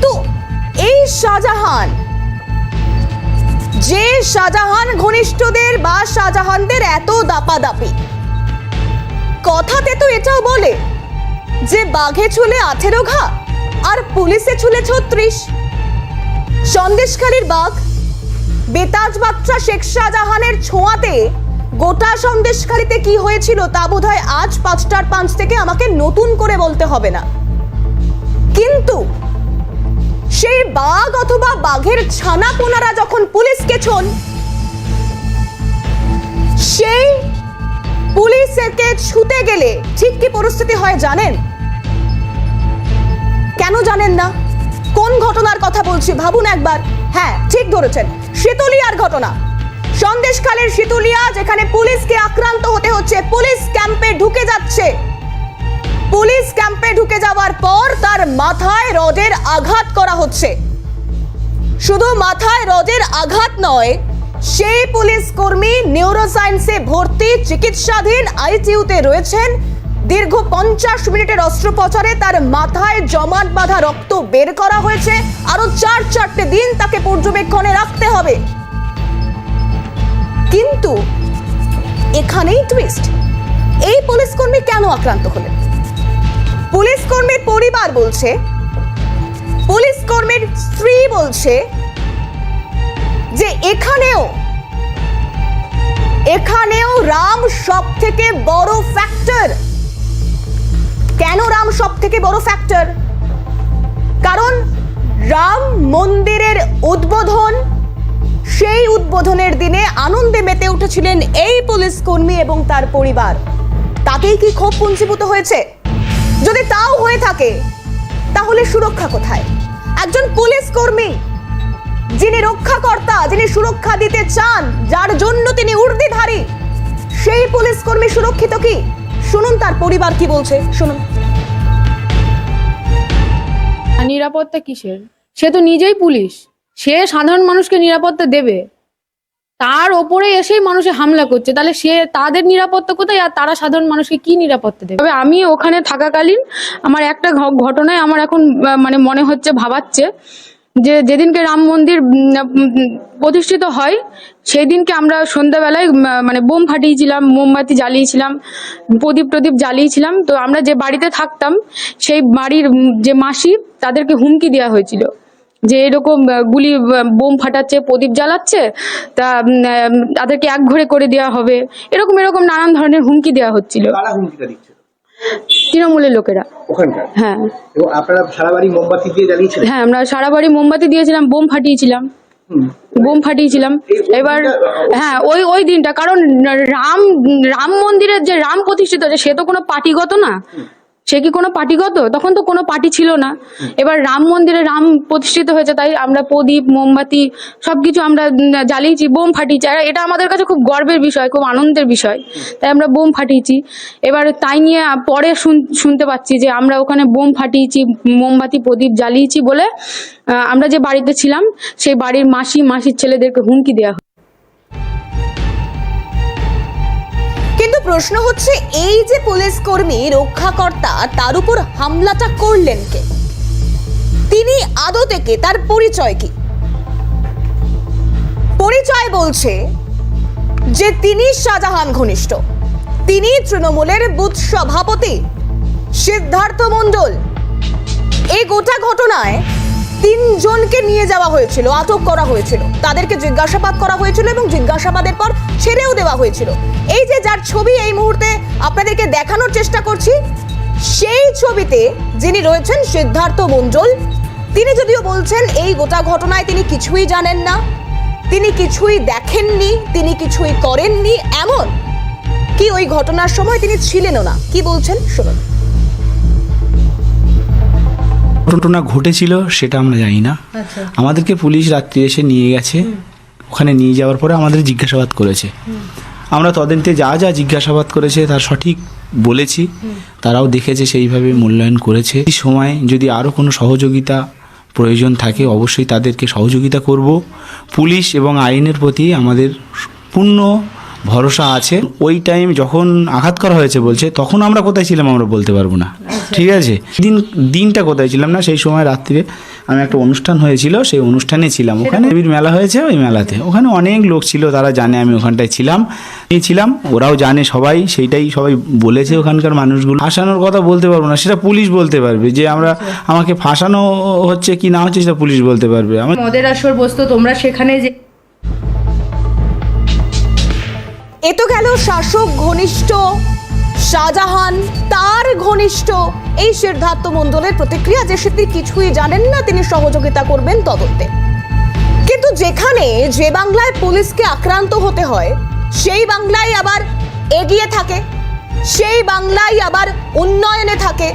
কিন্তু এই শাহজাহান, যে শাহজাহান ঘনিষ্ঠদের বা শাহজাহানদের এত দাপাদাপি, কথাতে তো এটাও বলে যে বাঘে ছুলে আঠেরো ঘা আর পুলিশে ছুলে ছত্রিশ। সন্দেশখালীর বাঘ, বেতাজ বাচ্চা শেখ শাহজাহানের ছোঁয়াতে গোটা সন্দেশখালীতে কি হয়েছিল তা বোধহয় আজ পাঁচটার পাঁচ থেকে আমাকে নতুন করে বলতে হবে না। কিন্তু সেই বাঘ অথবা বাঘের ছানা পোনারা যখন পুলিশকে ছোন সেই পুলিশকে ছুতে গেলে ঠিক কি পরিস্থিতি হয় জানেন? কেন জানেন না? কোন ঘটনার কথা বলছি? ভাবুন একবার। হ্যাঁ ঠিক ধরেছেন। শীতলিয়ার ঘটনা। সন্দেশকালের শীতলিয়া, যেখানে পুলিশকে আক্রান্ত হতে হচ্ছে, পুলিশ ক্যাম্পে ঢুকে যাচ্ছে। যাওয়ার পর তার মাথায় রডের আঘাত করা হচ্ছে। শুধু মাথায় রডের আঘাত নয়, সেই পুলিশ কর্মী নিউরোসায়েন্সে ভর্তি চিকিৎসাধীন আইসিইউতে রয়েছেন। দীর্ঘ পঞ্চাশ মিনিটের অস্ত্রোপচারে তার মাথায় জমাট বাঁধা রক্ত বের করা হয়েছে। আরও চার চারটে দিন তাকে পর্যবেক্ষণে রাখতে হবে। কিন্তু এখানেই টুইস্ট এই পুলিশ কর্মী কেন আক্রান্ত হলেন? পুলিশ কর্মীর পরিবার বলছে পুলিশ কর্মীর স্ত্রী বলছে যে এখানেও এখানেও রাম সব থেকে বড় ফ্যাক্টর কেন রাম সব থেকে বড় ফ্যাক্টর কারণ রাম মন্দিরের উদ্বোধন, সেই উদ্বোধনের দিনে আনন্দে মেতে উঠেছিলেন এই পুলিশ কর্মী এবং তার পরিবার। তাতেই কি ক্ষোভ পুঞ্জীভূত হয়েছে? যদি তাও হয়ে থাকে, তাহলে সুরক্ষা কোথায়? একজন পুলিশ কর্মী, যিনি রক্ষাকর্তা, যিনি সুরক্ষা দিতে চান, যার জন্য তিনি ঊর্ধ্বধারী, সেই পুলিশ কর্মী সুরক্ষিত কি? শুনুন তার পরিবার কি বলছে, শুনুন। নিরাপত্তা কিসের? সে তো নিজেই পুলিশ। সে সাধারণ মানুষকে নিরাপত্তা দেবে। তার ওপরে এসেই মানুষে হামলা করছে। তাহলে সে তাদের নিরাপত্তা কোথায় আর তারা সাধারণ মানুষকে কি নিরাপত্তা দেবে? তবে আমি ওখানে থাকাকালীন আমার একটা ঘটনায় আমার এখন মানে মনে হচ্ছে, ভাবাচ্ছে যে যেদিনকে রাম মন্দির প্রতিষ্ঠিত হয় সেই দিনকে আমরা সন্ধ্যাবেলায় মানে বোম ফাটিয়েছিলাম, মোমবাতি জ্বালিয়েছিলাম, প্রদীপ প্রদীপ জ্বালিয়েছিলাম। তো আমরা যে বাড়িতে থাকতাম, সেই বাড়ির যে মাসি, তাদেরকে হুমকি দেওয়া হয়েছিল। যে এরকম গুলি বোম ফাটাচ্ছে প্রদীপ জ্বালাচ্ছে তা তাদেরকে এক ঘরে করে দেওয়া হবে। এরকম এরকম নানান ধরনের হুমকি দেওয়া হচ্ছিল। তৃণমূলের লোকেরা। হ্যাঁ। আপনারা সারা বাড়ি মোমবাতি দিয়ে জ্বালিয়েছিলেন? হ্যাঁ আমরা সারা বাড়ি মোমবাতি দিয়েছিলাম বোম ফাটিয়েছিলাম। বোম ফাটিয়েছিলাম। এবার হ্যাঁ ওই ওই দিনটা কারণ রাম রাম মন্দিরের যে রাম প্রতিষ্ঠিত সে তো কোনো পার্টিগত না। সে কি কোনো পার্টিগত? তখন তো কোনো পার্টি ছিল না। এবার রাম মন্দিরে রাম প্রতিষ্ঠিত হয়েছে, তাই আমরা প্রদীপ, মোমবাতি সবকিছু আমরা জ্বালিয়েছি, বোম ফাটিয়েছি। আর এটা আমাদের কাছে খুব গর্বের বিষয়, খুব আনন্দের বিষয়। তাই আমরা বোম ফাটিয়েছি। এবার তাই নিয়ে পরে শুন- শুনতে পাচ্ছি যে আমরা ওখানে বোম ফাটিয়েছি, মোমবাতি, প্রদীপ জ্বালিয়েছি বলে আমরা যে বাড়িতে ছিলাম, সেই বাড়ির মাসি, মাসির ছেলেদেরকে হুমকি দেওয়া প্রশ্ন হচ্ছে, এই যে পুলিশ কর্মী, রক্ষাকর্তা, তার উপর হামলাটা করলেন কে? তিনি আদৌ থেকে তার পরিচয় কি? পরিচয় বলছে যে তিনি শাহজাহান ঘনিষ্ঠ। তিনি তৃণমূলের বুথ সভাপতি সিদ্ধার্থ মণ্ডল। এই গোটা ঘটনায় তিনজনকে নিয়ে যাওয়া হয়েছিল, আটক করা হয়েছিল। তাদেরকে জিজ্ঞাসাবাদ করা হয়েছিল এবং জিজ্ঞাসাবাদের পর ছেড়েও দেওয়া হয়েছিল। এই যে যার ছবি এই মুহূর্তে আপনাদেরকে দেখানোর চেষ্টা করছি, সেই ছবিতে যিনি রয়েছেন সিদ্ধার্থ মঞ্জল তিনি যদিও বলছেন এই গোটা ঘটনায় তিনি কিছুই জানেন না, তিনি কিছুই দেখেননি, তিনি কিছুই করেননি, এমন কি ওই ঘটনার সময় তিনি ছিলেনও না। কি বলছেন? শুনুন। ঘটনা ঘটেছিল সেটা আমরা জানি না। আমাদেরকে পুলিশ রাত্রি এসে নিয়ে গেছে। ওখানে নিয়ে যাওয়ার পরে আমাদের জিজ্ঞাসাবাদ করেছে। আমরা তদন্তে যা যা জিজ্ঞাসাবাদ করেছে তার সঠিক বলেছি। তারাও দেখেছে সেইভাবে মূল্যায়ন করেছে। এই সময় যদি আরও কোনো সহযোগিতা প্রয়োজন থাকে অবশ্যই তাদেরকে সহযোগিতা করব। পুলিশ এবং আইনের প্রতি আমাদের পূর্ণ ভরসা আছে। ওই টাইম যখন আঘাত করা হয়েছে বলছে তখন আমরা কোথায় ছিলাম আমরা বলতে পারব না। ঠিক আছে। দিন দিনটা কোথায় ছিলাম না? সেই সময় রাত্রিরে আমি একটা অনুষ্ঠান হয়েছিল সেই অনুষ্ঠানে ছিলাম। ওখানে দেবীর মেলা হয়েছে ওই মেলাতে। ওখানে অনেক লোক ছিল তারা জানে আমি ওখানটায় ছিলাম। এই ছিলাম ওরাও জানে সবাই সেইটাই সবাই বলেছে ওখানকার মানুষগুলো। ফাঁসানোর কথা বলতে পারব না সেটা পুলিশ বলতে পারবে যে আমরা আমাকে ফাঁসানো হচ্ছে কি না হচ্ছে সেটা পুলিশ বলতে পারবে। আমার মদের আসর বসতো তোমরা সেখানে যে এ তো গেল শাসক ঘনিষ্ঠ শাহজাহান, তার ঘনিষ্ঠ এই সিদ্ধার্থ মণ্ডলের প্রতিক্রিয়া যে সে তিনি কিছুই জানেন না, তিনি সহযোগিতা করবেন তদন্তে। কিন্তু যেখানে যে বাংলায় পুলিশকে আক্রান্ত হতে হয়, সেই বাংলায় আবার এগিয়ে থাকে, সেই বাংলায় আবার উন্নয়নে থাকে।